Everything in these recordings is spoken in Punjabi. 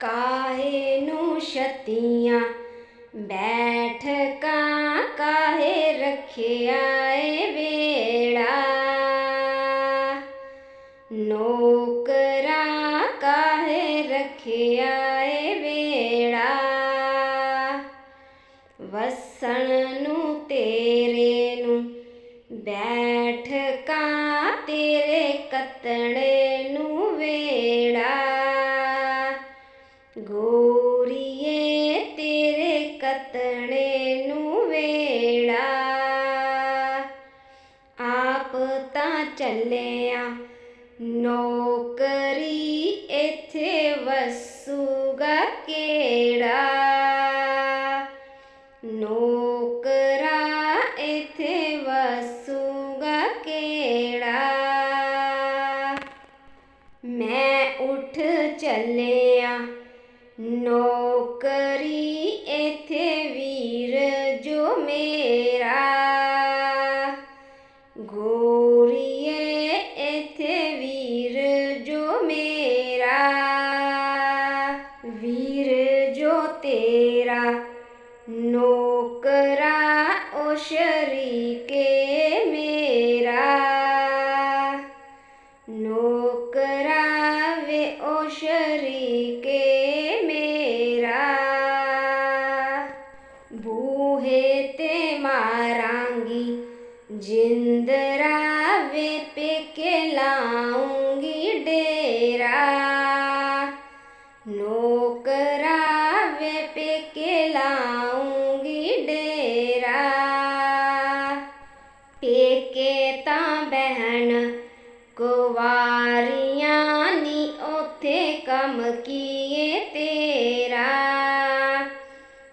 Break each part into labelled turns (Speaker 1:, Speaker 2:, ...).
Speaker 1: ਕਾਹੇ ਨੂੰ ਛਤੀਆਂ? ਬੈਠਕਾਂ ਕਾਹੇ ਰੱਖਿਆ ਏ ਵੇੜਾ? ਨੌਕਰਾਂ ਕਾਹੇ ਰੱਖਿਆ ਏ ਵੇੜਾ? ਵਸਣ ਨੂੰ ਤੇਰੇ ਨੂੰ ਬੈਠਕਾਂ ਤੇਰੇ ਕੱਤਣੇ ਨੂੰ ਵੇ ਚੱਲਿਆ ਨੌਕਰੀ ਇੱਥੇ ਵਸੂਗਾ ਕਿਹੜਾ ਨੌਕਰਾ ਇੱਥੇ ਵਸੂਗਾ ਕਿਹੜਾ ਮੈਂ ਉੱਠ ਚੱਲਿਆ ਨੌਕਰੀ शरीके मेरा। नोकरावे ओ शरीके मेरा। बूहे ते मारांगी जिंदरावे पे के लाऊं। ਕੇ ਤਾਂ ਬਹਿਣ, ਕੁਵਾਰੀਆਂ ਨੀ ਉਥੇ ਕੰਮ ਕੀਏ ਤੇਰਾ।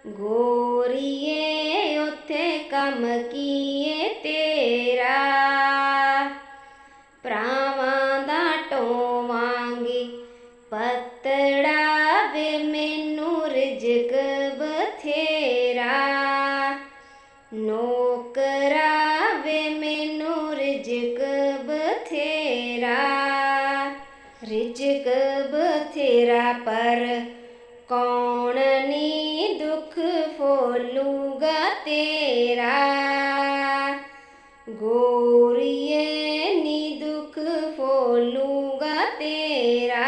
Speaker 1: ਗੋਰੀਏ ਉਥੇ ਕੰਮ ਕੀਏ ਤੇਰਾ। ਭਰਾਵਾਂ ਦਾ ਟੋਵਾਂਗੀ ਪਤੜਾ ਵੇ ਮੈਨੂੰ ਰਿਜਕ ਬਥੇਰਾ। ਨੋ ਰਿਜਕ ਬਥੇਰਾ ਪਰ ਕੌਣ ਨੀ ਦੁੱਖ ਫੋਲੂਗਾ ਤੇਰਾ। ਗੋਰੀਏ ਨੀ ਦੁੱਖ ਫੋਲੂਗਾ ਤੇਰਾ।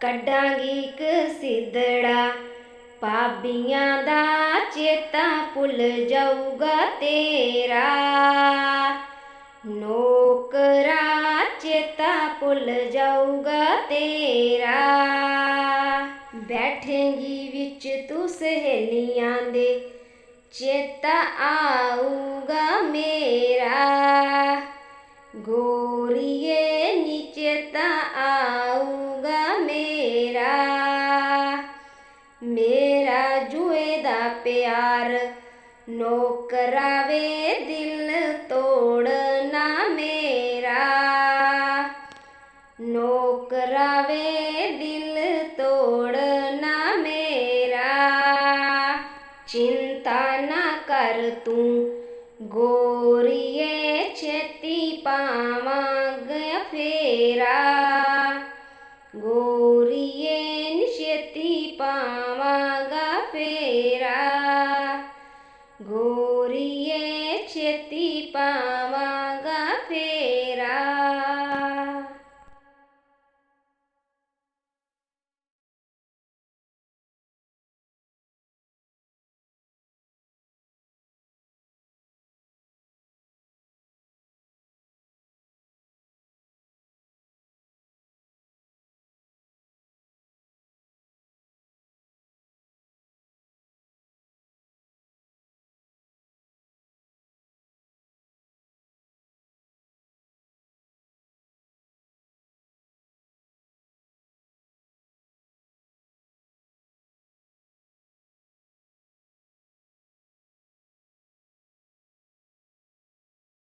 Speaker 1: ਕੱਢਾਂਗੀ ਇੱਕ ਸਿੱਧੜਾ ਪਾਬੀਆਂ ਦਾ ਚੇਤਾ ਭੁੱਲ ਜਾਊਗਾ ਤੇਰਾ। भूल जाऊगा तेरा। बैठेंगी विच तू सहेलियाँ दे, चेता आऊगा मेरा। गोरिए नीचे ता आऊगा मेरा। मेरा जुए दा प्यार नौकरावे दिल तोड़। गोरिये छति पामाग फेरा। गोरिये निशति पामाग फेरा।